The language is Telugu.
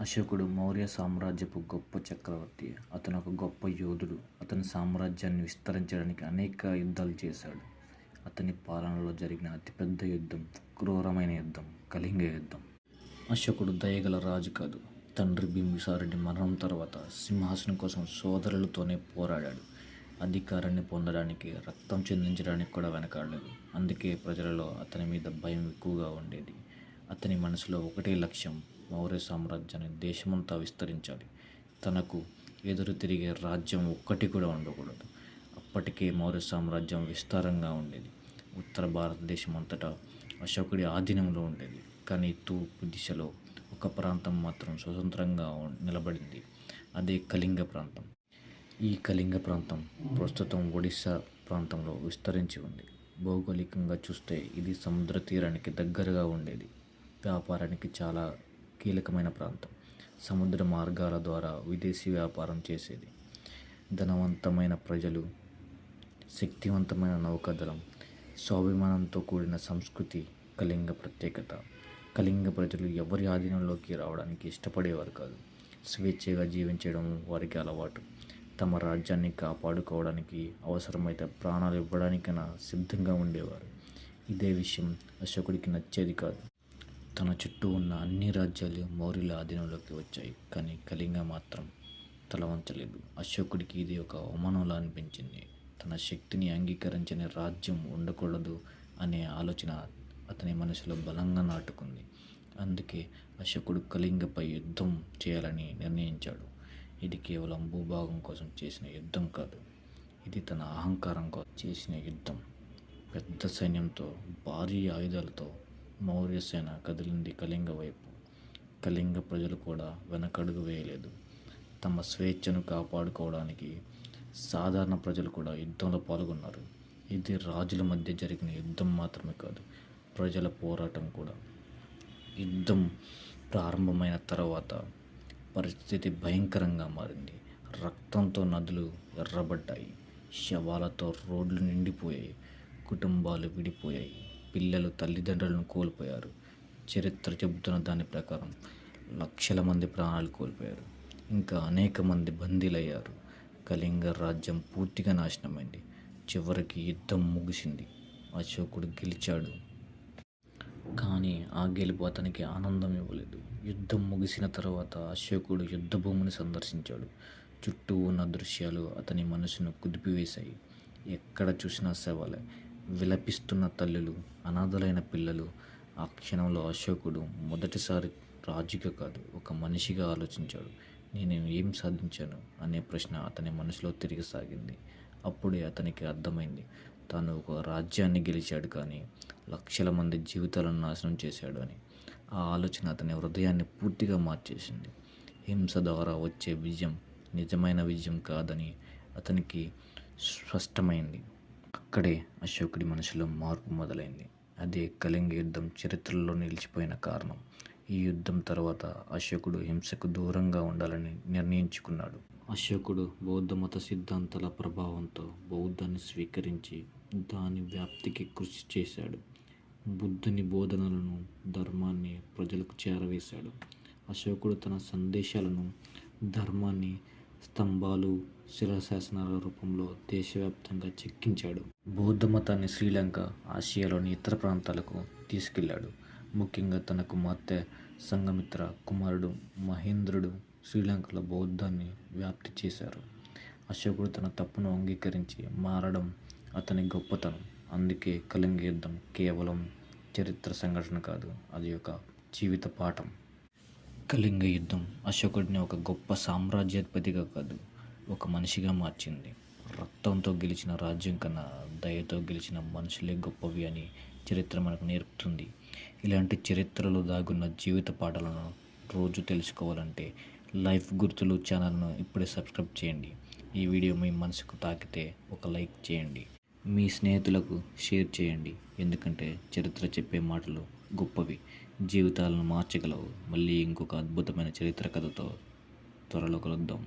అశోకుడు మౌర్య సామ్రాజ్యపు గొప్ప చక్రవర్తి. అతను ఒక గొప్ప యోధుడు. అతని సామ్రాజ్యాన్ని విస్తరించడానికి అనేక యుద్ధాలు చేశాడు. అతని పాలనలో జరిగిన అతిపెద్ద యుద్ధం క్రూరమైన యుద్ధం కళింగ యుద్ధం. అశోకుడు దయగల రాజు కాదు. తండ్రి బింబిసారుడి మరణం తర్వాత సింహాసనం కోసం సోదరులతోనే పోరాడాడు. అధికారాన్ని పొందడానికి రక్తం చెందించడానికి కూడా వెనకాడలేదు. అందుకే ప్రజలలో అతని మీద భయం ఎక్కువగా ఉండేది. అతని మనసులో ఒకటే లక్ష్యం మౌర్య సామ్రాజ్యాన్ని దేశమంతా విస్తరించాలి. తనకు ఎదురు తిరిగే రాజ్యం ఒక్కటి కూడా ఉండకూడదు. అప్పటికే మౌర్య సామ్రాజ్యం విస్తారంగా ఉండేది. ఉత్తర భారతదేశం అంతటా అశోకుడి ఆధీనంలో ఉండేది. కానీ తూర్పు దిశలో ఒక ప్రాంతం మాత్రం స్వతంత్రంగా నిలబడింది. అదే కళింగ ప్రాంతం. ఈ కళింగ ప్రాంతం ప్రస్తుతం ఒడిశా ప్రాంతంలో విస్తరించి ఉంది. భౌగోళికంగా చూస్తే ఇది సముద్ర తీరానికి దగ్గరగా ఉండేది. వ్యాపారానికి చాలా కీలకమైన ప్రాంతం. సముద్ర మార్గాల ద్వారా విదేశీ వ్యాపారం చేసేది. ధనవంతమైన ప్రజలు శక్తివంతమైన నౌకాదళం స్వాభిమానంతో కూడిన సంస్కృతి కళింగ ప్రత్యేకత. కళింగ ప్రజలు ఎవరి ఆధీనంలోకి రావడానికి ఇష్టపడేవారు కాదు. స్వేచ్ఛగా జీవించడం వారికి అలవాటు. తమ రాజ్యాన్ని కాపాడుకోవడానికి అవసరమైతే ప్రాణాలు ఇవ్వడానికైనా సిద్ధంగా ఉండేవారు. ఇదే విషయం అశోకుడికి నచ్చేది కాదు. తన చుట్టూ ఉన్న అన్ని రాజ్యాలు మౌర్యుల ఆధీనంలోకి వచ్చాయి కానీ కళింగ మాత్రం తలవంచలేదు. అశోకుడికి ఇది ఒక అవమానంలా అనిపించింది. తన శక్తిని అంగీకరించని రాజ్యం ఉండకూడదు అనే ఆలోచన అతని మనసులో బలంగా నాటుకుంది. అందుకే అశోకుడు కళింగపై యుద్ధం చేయాలని నిర్ణయించాడు. ఇది కేవలం భూభాగం కోసం చేసిన యుద్ధం కాదు ఇది తన అహంకారం కోసం చేసిన యుద్ధం. పెద్ద సైన్యంతో భారీ ఆయుధాలతో మౌర్య సేన కదిలింది కళింగ వైపు. కళింగ ప్రజలు కూడా వెనకడుగు వేయలేదు. తమ స్వేచ్ఛను కాపాడుకోవడానికి సాధారణ ప్రజలు కూడా యుద్ధంలో పాల్గొన్నారు. ఇది రాజుల మధ్య జరిగిన యుద్ధం మాత్రమే కాదు ప్రజల పోరాటం కూడా. యుద్ధం ప్రారంభమైన తర్వాత పరిస్థితి భయంకరంగా మారింది. రక్తంతో నదులు ఎర్రబడ్డాయి. శవాలతో రోడ్లు నిండిపోయాయి. కుటుంబాలు విడిపోయాయి. పిల్లలు తల్లిదండ్రులను కోల్పోయారు. చరిత్ర చెబుతున్న దాని ప్రకారం లక్షల మంది ప్రాణాలు కోల్పోయారు. ఇంకా అనేక మంది బందీలయ్యారు. కళింగ రాజ్యం పూర్తిగా నాశనమైంది. చివరికి యుద్ధం ముగిసింది. అశోకుడు గెలిచాడు. కానీ ఆ గెలుపు అతనికి ఆనందం ఇవ్వలేదు. యుద్ధం ముగిసిన తర్వాత అశోకుడు యుద్ధ భూమిని సందర్శించాడు. చుట్టూ ఉన్న దృశ్యాలు అతని మనసును కుదిపివేశాయి. ఎక్కడ చూసినా శవాలే విలపిస్తున్న తల్లులు అనాథలైన పిల్లలు ఆ క్షణంలో అశోకుడు మొదటిసారి రాజుగా కాదు ఒక మనిషిగా ఆలోచించాడు. నేను ఏం సాధించాను అనే ప్రశ్న అతని మనసులో తిరిగి సాగింది. అప్పుడే అతనికి అర్థమైంది. తాను ఒక రాజ్యాన్ని గెలిచాడు కానీ లక్షల మంది జీవితాలను నాశనం చేశాడు అని. ఆ ఆలోచన అతని హృదయాన్ని పూర్తిగా మార్చేసింది. హింస ద్వారా వచ్చే విజయం నిజమైన విజయం కాదని అతనికి స్పష్టమైంది. అక్కడే అశోకుడి మనసులో మార్పు మొదలైంది. అదే కళింగ యుద్ధం చరిత్రలో నిలిచిపోయిన కారణం. ఈ యుద్ధం తర్వాత అశోకుడు హింసకు దూరంగా ఉండాలని నిర్ణయించుకున్నాడు. అశోకుడు బౌద్ధ మత సిద్ధాంతాల ప్రభావంతో బౌద్ధాన్ని స్వీకరించి దాని వ్యాప్తికి కృషి చేశాడు. బుద్ధుని బోధనలను ధర్మాన్ని ప్రజలకు చేరవేశాడు. అశోకుడు తన సందేశాలను ధర్మాన్ని స్తంభాలు శిలాశాసనాల రూపంలో దేశవ్యాప్తంగా చెక్కించాడు. బౌద్ధ మతాన్ని శ్రీలంక ఆసియాలోని ఇతర ప్రాంతాలకు తీసుకెళ్ళాడు. ముఖ్యంగా తన కుమార్తె సంఘమిత్ర కుమారుడు మహేంద్రుడు శ్రీలంకలో బౌద్ధాన్ని వ్యాప్తి చేశారు. అశోకుడు తన తప్పును అంగీకరించి మారడం అతని గొప్పతనం. అందుకే కళింగ యుద్ధం కేవలం చరిత్ర సంఘటన కాదు అది ఒక జీవిత పాఠం. కళింగ యుద్ధం. అశోకుడిని ఒక గొప్ప సామ్రాజ్యాధిపతిగా కాదు ఒక మనిషిగా మార్చింది. రక్తంతో గెలిచిన రాజ్యం కన్నా దయతో గెలిచిన మనుషులే గొప్పవి అని చరిత్ర మనకు నేర్పుతుంది. ఇలాంటి చరిత్రలో దాగున్న జీవిత పాఠాలను రోజు తెలుసుకోవాలంటే లైఫ్ గుర్తులు ఛానల్ను ఇప్పుడే సబ్స్క్రైబ్ చేయండి. ఈ వీడియో మీ మనసుకు తాకితే ఒక లైక్ చేయండి. మీ స్నేహితులకు షేర్ చేయండి. ఎందుకంటే చరిత్ర చెప్పే మాటలు గొప్పవి. జీవితాలను మార్చగలవు. మళ్ళీ ఇంకొక అద్భుతమైన చరిత్ర కథతో త్వరలో కలుద్దాం.